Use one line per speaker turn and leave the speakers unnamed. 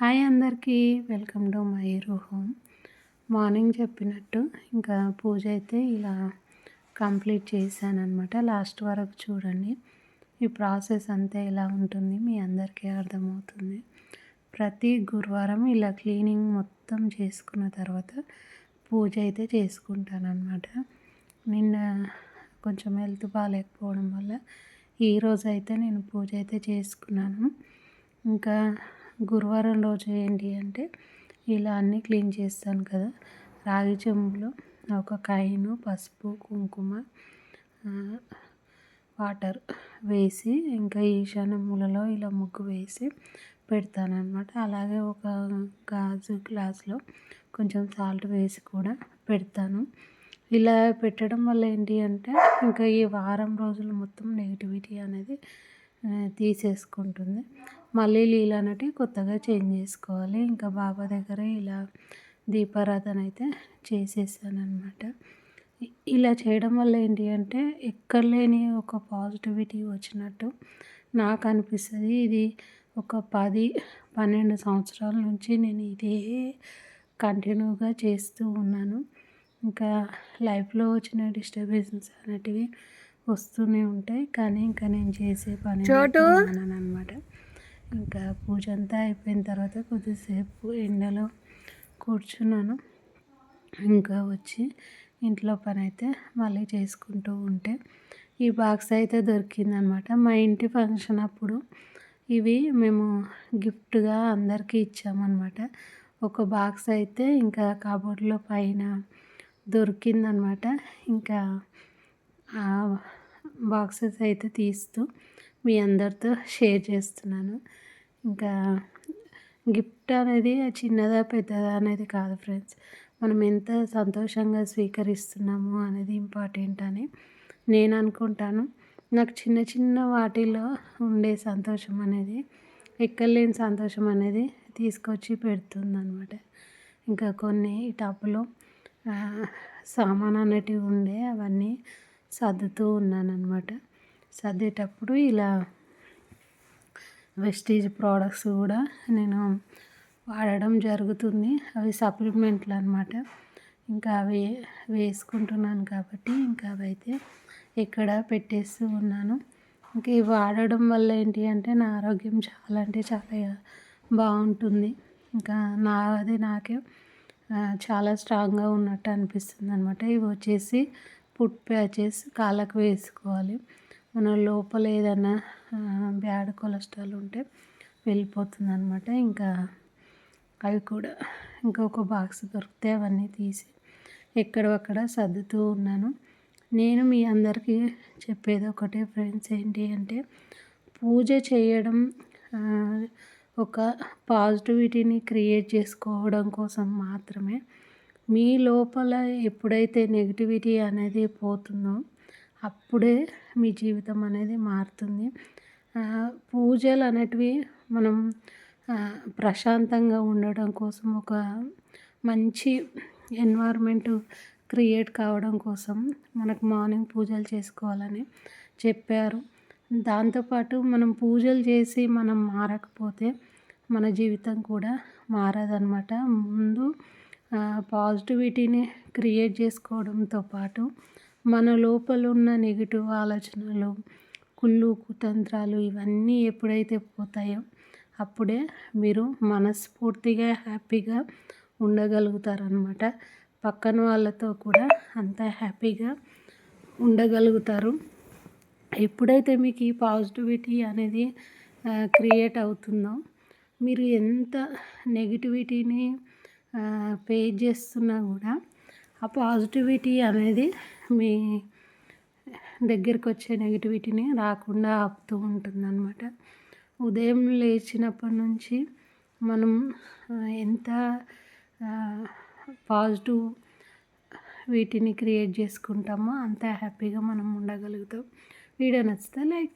Hi అందరికీ welcome to my home morning చెప్పినట్టు ఇంకా పూజ అయితే ఇలా కంప్లీట్ చేశాను అనమాట లాస్ట్ వరకు చూడండి. ఈ ప్రాసెస్ అంతా ఎలా ఉంటుంది మీ అందరికీ అర్థమవుతుంది. ప్రతి గురువారం ఇలా క్లీనింగ్ మొత్తం చేసుకున్న తర్వాత పూజ అయితే చేసుకుంటాను అనమాట నిన్న కొంచెం హెల్త్ బాగాలేకపోవడం వల్ల ఈరోజు అయితే నేను పూజ అయితే చేసుకున్నాను. ఇంకా గురువారం రోజు ఏంటి అంటే ఇలా అన్నీ క్లీన్ చేస్తాను కదా. రాగి చెంబులో ఒక కాయను పసుపు కుంకుమ వాటర్ వేసి ఇంకా ఈశాన్య మూలలో ఇలా ముగ్గు వేసి పెడతాను అలాగే ఒక గాజు గ్లాస్లో కొంచెం సాల్ట్ వేసి కూడా పెడతాను. ఇలా పెట్టడం వల్ల ఏంటి అంటే ఇంకా ఈ వారం రోజులు మొత్తం నెగిటివిటీ అనేది తీసేసుకుంటుంది. మళ్ళీ లీల అనేటివి కొత్తగా చేంజ్ చేసుకోవాలి. ఇంకా బాబా దగ్గర ఇలా దీపారాధన అయితే చేసేసాను అనమాట ఇలా చేయడం వల్ల ఏంటి అంటే ఎక్కడ లేని ఒక పాజిటివిటీ వచ్చినట్టు నాకు అనిపిస్తుంది. ఇది ఒక పది పన్నెండు సంవత్సరాల నుంచి నేను ఇదే కంటిన్యూగా చేస్తూ ఉన్నాను. ఇంకా లైఫ్లో వచ్చిన డిస్టర్బెన్సెస్ అనేటివి వస్తూనే ఉంటాయి. కానీ ఇంకా నేను చేసే పని అనమాట ఇంకా పూజ అంతా అయిపోయిన తర్వాత కొద్దిసేపు ఎండలో కూర్చున్నాను. ఇంకా వచ్చి ఇంట్లో పని అయితే మళ్ళీ చేసుకుంటూ ఉంటే ఈ బాక్స్ అయితే దొరికిందనమాట. మా ఇంటి ఫంక్షన్ అప్పుడు ఇవి మేము గిఫ్ట్గా అందరికీ ఇచ్చామన్నమాట ఒక బాక్స్ అయితే ఇంకా కబోర్డ్లో పైన దొరికిందనమాట. ఇంకా బాక్సెస్ అయితే తీస్తూ మీ అందరితో షేర్ చేస్తున్నాను. ఇంకా గిఫ్ట్ అనేది చిన్నదా పెద్దదా అనేది కాదు ఫ్రెండ్స్. మనం ఎంత సంతోషంగా స్వీకరిస్తున్నాము అనేది ఇంపార్టెంట్ అని నేను అనుకుంటాను. నాకు చిన్న చిన్న వాటిలో ఉండే సంతోషం అనేది ఎక్కలేని సంతోషం అనేది తీసుకొచ్చి పెడుతుంది అనమాట ఇంకా కొన్ని టప్పులో సామాన్ అనేటివి ఉండే అవన్నీ సర్దుతూ ఉన్నాను అనమాట సర్దేటప్పుడు ఇలా వెస్టేజ్ ప్రోడక్ట్స్ కూడా నేను వాడడం జరుగుతుంది. అవి సప్లిమెంట్లు అనమాట ఇంకా అవి వేసుకుంటున్నాను కాబట్టి ఇంకా అవి అయితే ఇక్కడ పెట్టేస్తూ ఉన్నాను. ఇంకా ఇవి వాడడం వల్ల ఏంటి అంటే నా ఆరోగ్యం చాలా అంటే చాలా బాగుంటుంది. ఇంకా నాది నాకే చాలా స్ట్రాంగ్గా ఉన్నట్టు అనిపిస్తుంది అనమాట ఇవి వచ్చేసి పుట్ ప్యాచెస్ కాళ్ళకు వేసుకోవాలి. మన లోపల ఏదైనా బ్యాడ్ కొలెస్ట్రాల్ ఉంటే వెళ్ళిపోతుంది అనమాట ఇంకా అవి కూడా ఇంకొక బాక్స్ దొరికితే అవన్నీ తీసి ఎక్కడక్కడ సర్దుతూ ఉన్నాను. నేను మీ అందరికీ చెప్పేది ఒకటే ఫ్రెండ్స్ ఏంటి అంటే పూజ చేయడం ఒక పాజిటివిటీని క్రియేట్ చేసుకోవడం కోసం మాత్రమే. మీ లోపల ఎప్పుడైతే నెగిటివిటీ అనేది పోతుందో అప్పుడే మీ జీవితం అనేది మారుతుంది. పూజలు అనేటివి మనం ప్రశాంతంగా ఉండడం కోసం ఒక మంచి ఎన్వైర్మెంట్ క్రియేట్ కావడం కోసం మనకు మార్నింగ్ పూజలు చేసుకోవాలని చెప్పారు. దాంతోపాటు మనం పూజలు చేసి మనం మారకపోతే మన జీవితం కూడా మారదనమాట ముందు పాజిటివిటీని క్రియేట్ చేసుకోవడంతో పాటు మన లోపల ఉన్న నెగిటివ్ ఆలోచనలు కుళ్ళు కుతంత్రాలు ఇవన్నీ ఎప్పుడైతే పోతాయో అప్పుడే మీరు మనస్ఫూర్తిగా హ్యాపీగా ఉండగలుగుతారనమాట పక్కన వాళ్ళతో కూడా అంత హ్యాపీగా ఉండగలుగుతారు. ఎప్పుడైతే మీకు ఈ పాజిటివిటీ అనేది క్రియేట్ అవుతుందో మీరు ఎంత నెగిటివిటీని పే చేస్తున్నా కూడా ఆ పాజిటివిటీ అనేది మీ దగ్గరికి వచ్చే నెగిటివిటీని రాకుండా ఆపుతూ ఉంటుందన్నమాట. ఉదయం లేచినప్పటి నుంచి మనం ఎంత పాజిటివ్ వీటిని క్రియేట్ చేసుకుంటామో అంత హ్యాపీగా మనం ఉండగలుగుతాం. వీడియో నచ్చితే లైక్